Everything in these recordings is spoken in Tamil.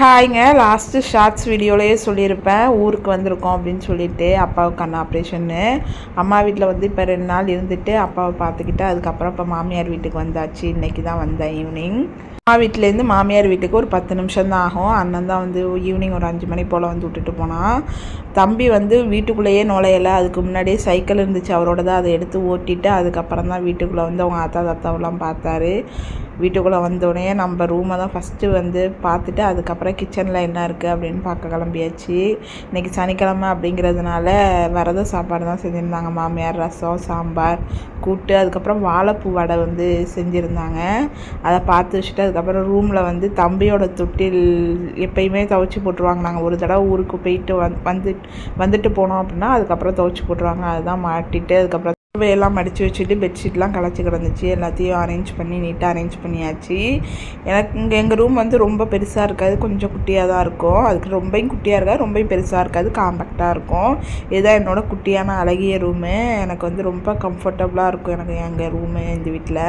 ஹாய்ங்க லாஸ்ட்டு ஷார்ட்ஸ் வீடியோலேயே சொல்லியிருப்பேன். ஊருக்கு வந்திருக்கோம் அப்படின்னு சொல்லிட்டு அப்பாவுக்கு கண் ஆப்ரேஷன்னு அம்மா வீட்டில் வந்து இப்போ ரெண்டு நாள் இருந்துட்டு அப்பாவை பார்த்துக்கிட்டு அதுக்கப்புறம் இப்போ மாமியார் வீட்டுக்கு வந்தாச்சு. இன்றைக்கி தான் வந்தேன் ஈவினிங் அம்மா வீட்டிலேருந்து மாமியார் வீட்டுக்கு ஒரு பத்து நிமிஷம் தான் ஆகும். அண்ணன் தான் வந்து ஈவினிங் ஒரு அஞ்சு மணி போல் வந்து விட்டுட்டு போனான். தம்பி வந்து வீட்டுக்குள்ளேயே நுழையலை. அதுக்கு முன்னாடியே சைக்கிள் இருந்துச்சு. அவரோட தான் அதை எடுத்து ஓட்டிட்டு அதுக்கப்புறம் தான் வீட்டுக்குள்ளே வந்து அவங்க அத்தா தத்தாவெல்லாம் பார்த்தாரு. வீட்டுக்குள்ளே வந்தோடனே நம்ம ரூமை தான் ஃபஸ்ட்டு வந்து பார்த்துட்டு அதுக்கப்புறம் கிச்சனில் என்ன இருக்குது அப்படின்னு பார்க்க கிளம்பியாச்சு. இன்றைக்கி சனிக்கிழமை அப்படிங்கிறதுனால விரத சாப்பாடு தான் செஞ்சுருந்தாங்க. மாமியார் ரசம் சாம்பார் கூட்டு அதுக்கப்புறம் வாழைப்பூ வடை வந்து செஞ்சுருந்தாங்க. அதை பார்த்து வச்சுட்டு அதுக்கப்புறம் ரூமில் வந்து தம்பியோட தொட்டில் எப்பயுமே துவைச்சி போட்டுருவாங்க. நாங்கள் ஒரு தடவை ஊருக்கு போயிட்டு வந்து வந்துட்டு போனோம் அப்படின்னா அதுக்கப்புறம் துவைச்சி போட்டுருவாங்க. அதுதான் மாட்டிட்டு அதுக்கப்புறம் எல்லாம் மடித்து வச்சுட்டு பெட்ஷீட்லாம் களைச்சி கிடந்துச்சு. எல்லாத்தையும் அரேஞ்ச் பண்ணி நீட்டாக அரேஞ்ச் பண்ணியாச்சு. எனக்கு இங்கே எங்கள் ரூம் வந்து ரொம்ப பெருசாக இருக்காது. கொஞ்சம் குட்டியாக தான் இருக்கும். அதுக்கு ரொம்பையும் குட்டியாக இருக்காது ரொம்பவும் பெருசாக இருக்காது. காம்பேக்டாக இருக்கும். இதுதான் என்னோடய குட்டியான அழகிய ரூமு எனக்கு வந்து ரொம்ப கம்ஃபர்டபுளாக இருக்கும் எனக்கு எங்கள் ரூமு இந்த வீட்டில்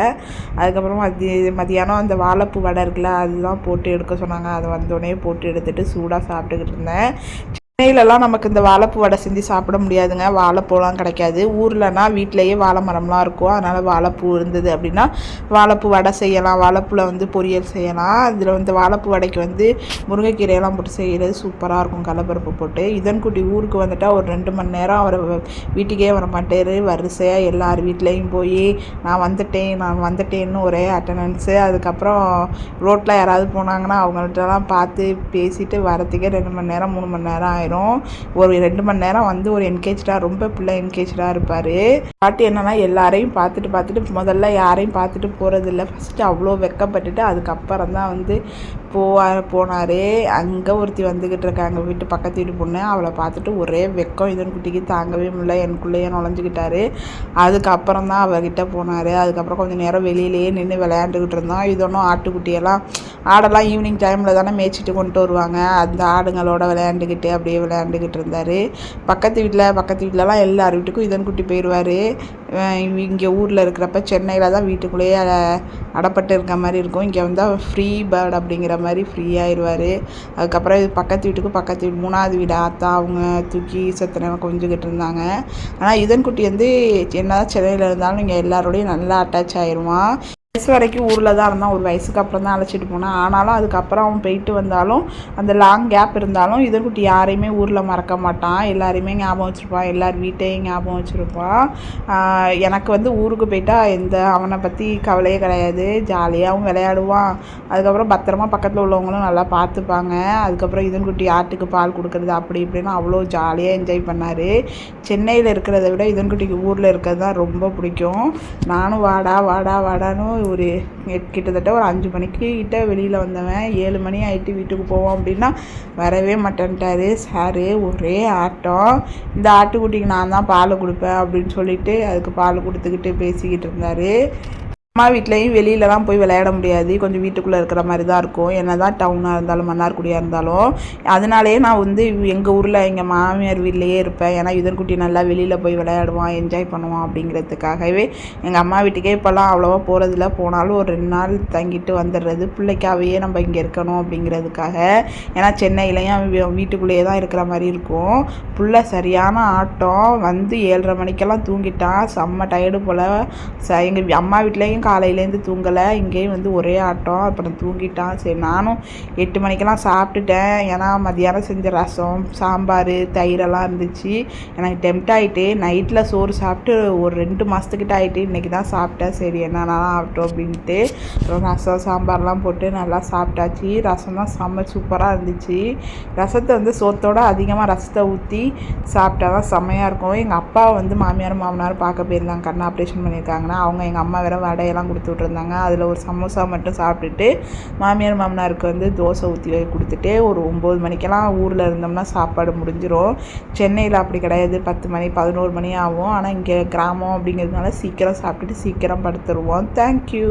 அதுக்கப்புறம் மதிய மதியானம் அந்த வாழைப்பூ வடை இருக்குல்ல அதுதான் போட்டு எடுக்க சொன்னாங்க. அதை வந்தோடனே போட்டு எடுத்துகிட்டு சூடாக சாப்பிட்டுக்கிட்டு இருந்தேன். சென்னையிலலாம் நமக்கு இந்த வாழைப்பூ வடை செஞ்சு சாப்பிட முடியாதுங்க. வாழைப்பூலாம் கிடைக்காது. ஊர்லனா வீட்டிலையே வாழை மரம்லாம் இருக்கும். அதனால் வாழைப்பூ இருந்தது அப்படின்னா வாழைப்பூ வடை செய்யலாம். வாழைப்பூவில் வந்து பொரியல் செய்யலாம். அதில் வந்து வாழைப்பூ வடைக்கு வந்து முருங்கைக்கீரையெல்லாம் போட்டு செய்கிறது சூப்பராக இருக்கும். கடலப்பருப்பு போட்டு. இதன் குட்டி ஊருக்கு வந்துட்டால் ஒரு ரெண்டு மணி நேரம் அவர் வீட்டுக்கே வர மாட்டார். வரிசையாக எல்லார் வீட்லேயும் போய் நான் வந்துட்டேன் நான் வந்துட்டேன்னு ஒரே அட்டண்டன்ஸு அதுக்கப்புறம் ரோட்டில் யாராவது போனாங்கன்னா அவங்கள்ட்டலாம் பார்த்து பேசிட்டு வரத்துக்கே ரெண்டு மணி நேரம் மூணு மணி நேரம் ஆயிடும் ஆயிரும். ஒரு ரெண்டு மணி நேரம் வந்து ஒரு என்கேஜாக ரொம்ப பிள்ளை என்கேஜாக இருப்பார். பாட்டி என்னன்னா எல்லாரையும் பார்த்துட்டு பார்த்துட்டு முதல்ல யாரையும் பார்த்துட்டு போகிறதில்ல ஃபஸ்ட்டு அவ்வளோ வெக்கப்பட்டுட்டு அதுக்கப்புறம் தான் வந்து போவா போனார். அங்கே ஒருத்தி வந்துக்கிட்டு இருக்காங்க வீட்டு பக்கத்து வீட்டு பொண்ணு. அவளை பார்த்துட்டு ஒரே வெக்கம். இதன் குட்டிக்கு தாங்கவே முடியல. எனக்குள்ளேயே நுழைஞ்சிக்கிட்டாரு. அதுக்கப்புறம் தான் அவகிட்ட போனார். அதுக்கப்புறம் கொஞ்சம் நேரம் வெளியிலேயே நின்று விளையாண்டுக்கிட்டு இருந்தோம் இதொன்னும் ஆட்டுக்குட்டியெல்லாம் ஆடெல்லாம் ஈவினிங் டைமில் தானே மேய்ச்சிட்டு கொண்டு வருவாங்க. அந்த ஆடுங்களோட விளையாண்டுக்கிட்டு அப்படியே விளையாண்டுக்கிட்டு இருந்தார். பக்கத்து வீட்டில் பக்கத்து வீட்டிலலாம் எல்லார் வீட்டுக்கும் இதன் குட்டி போயிடுவார் இங்கே ஊரில் இருக்கிறப்ப சென்னையில் தான் வீட்டுக்குள்ளேயே அடப்பட்டு இருக்க மாதிரி இருக்கும். இங்கே வந்தால் ஃப்ரீ பேர்ட் அப்படிங்கிற மாதிரி ஃப்ரீ அதுக்கப்புறம் இது பக்கத்து வீட்டுக்கு பக்கத்து வீடு மூணாவது வீடு ஆத்தா அவங்க தூக்கி சத்தனை கொஞ்சிக்கிட்டு இருந்தாங்க. ஆனால் இதன் குட்டி வந்து என்னதான் சென்னையில் இருந்தாலும் இங்கே எல்லாரோடையும் நல்லா அட்டாச் ஆயிடுவான் வயசு வரைக்கும் ஊரில் தான் இருந்தான். ஒரு வயசுக்கு அப்புறம் தான் அழைச்சிட்டு போனேன். ஆனாலும் அதுக்கப்புறம் அவன் போயிட்டு வந்தாலும் அந்த லாங் கேப் இருந்தாலும் இதற்குட்டி யாரையுமே ஊரில் மறக்க மாட்டான். எல்லாரையுமே ஞாபகம் வச்சுருப்பான். எல்லார் வீட்டையும் ஞாபகம் வச்சுருப்பான். எனக்கு வந்து ஊருக்கு போயிட்டா எந்த அவனை பற்றி கவலையே கிடையாது. ஜாலியாகவும் விளையாடுவான். அதுக்கப்புறம் பத்திரமா பக்கத்தில் உள்ளவங்களும் நல்லா பார்த்துப்பாங்க. அதுக்கப்புறம் இதன்குட்டி ஆட்டுக்கு பால் கொடுக்குறது அப்படி இப்படின்னு அவ்வளோ ஜாலியாக என்ஜாய் பண்ணார். சென்னையில் இருக்கிறத விட இதன்குட்டிக்கு ஊரில் இருக்கிறது தான் ரொம்ப பிடிக்கும். நானும் வாடா வாடா வாடான்னு ஒரு கிட்டத்தட்ட ஒரு அஞ்சு மணிக்கு கிட்ட வெளியில் வந்தவன். ஏழு மணி ஆகிட்டு வீட்டுக்கு போவோம் அப்படின்னா வரவே மாட்டேன்ட்டாரு. சாரு ஒரே ஆட்டம். இந்த ஆட்டுக்குட்டிக்கு நான் தான் பால் கொடுப்பேன் அப்படின்னு சொல்லிட்டு அதுக்கு பால் கொடுத்துக்கிட்டு பேசிக்கிட்டு இருந்தார். அம்மா வீட்லேயும் வெளியிலலாம் போய் விளையாட முடியாது. கொஞ்சம் வீட்டுக்குள்ளே இருக்கிற மாதிரி தான் இருக்கும். என்ன தான் டவுனாக இருந்தாலும் மன்னார்குடியாக இருந்தாலும். அதனாலேயே நான் வந்து எங்கள் ஊரில் எங்கள் மாமியார் வீட்லேயே இருப்பேன். ஏன்னா இதன்குட்டி நல்லா வெளியில் போய் விளையாடுவான் என்ஜாய் பண்ணுவான் அப்படிங்கிறதுக்காகவே எங்கள் அம்மா வீட்டுக்கே இப்போல்லாம் அவ்வளோவா போகிறதில்ல போனாலும் ஒரு ரெண்டு நாள் தங்கிட்டு வந்துடுறது. பிள்ளைக்காகவே நம்ம இங்கே இருக்கணும் அப்படிங்கிறதுக்காக. ஏன்னா சென்னையிலையும் வீட்டுக்குள்ளேயே தான் இருக்கிற மாதிரி இருக்கும். புள்ள சரியான ஆட்டம். வந்து ஏழரை மணிக்கெல்லாம் தூங்கிட்டான். செம்ம டயர்டு போல். ச எங்கள் அம்மா வீட்லேயும் காலையிலேருந்து தூங்கலை. இங்கேயும் வந்து ஒரே ஆட்டம். அப்புறம் தூங்கிட்டான். சரி நானும் எட்டு மணிக்கெல்லாம் சாப்பிட்டுட்டேன். ஏன்னா மதியானம் செஞ்ச ரசம் சாம்பார் தயிரெல்லாம் இருந்துச்சு. எனக்கு டெம்ட் ஆகிட்டு நைட்டில் சோறு சாப்பிட்டு ஒரு ரெண்டு மாதத்துக்கிட்ட ஆகிட்டு இன்றைக்கி தான் சாப்பிட்டேன். சரி என்னென்னலாம் ஆகட்டும் அப்படின்ட்டு. அப்புறம் ரசம் சாம்பார்லாம் போட்டு நல்லா சாப்பிட்டாச்சு. ரசம் தான் செம்ம சூப்பராக இருந்துச்சு. ரசத்தை வந்து சோத்தோடு அதிகமாக ரசத்தை ஊற்றி சாப்பிட்டா தான் செம்மையாக இருக்கும். எங்கள் அப்பா வந்து மாமியார் மாமனார் பார்க்க போயிருந்தாங்க. கண்ணை ஆப்ரேஷன் பண்ணியிருக்காங்கன்னா அவங்க எங்கள் அம்மா வேறு வடை எல்லாம் கொடுத்து விட்ருந்தாங்க அதில் ஒரு சமோசா மட்டும் சாப்பிட்டுட்டு மாமியார் மாமனாருக்கு வந்து தோசை ஊற்றி கொடுத்துட்டு ஒரு ஒம்பது மணிக்கெல்லாம் ஊரில் இருந்தோம்னா சாப்பாடு முடிஞ்சிடும் சென்னையில் அப்படி கிடையாது. பத்து மணி பதினோரு மணி ஆகும். ஆனால் இங்கே கிராமம் அப்படிங்கிறதுனால சீக்கிரம் சாப்பிட்டுட்டு சீக்கிரம் படுத்துருவோம். தேங்க்யூ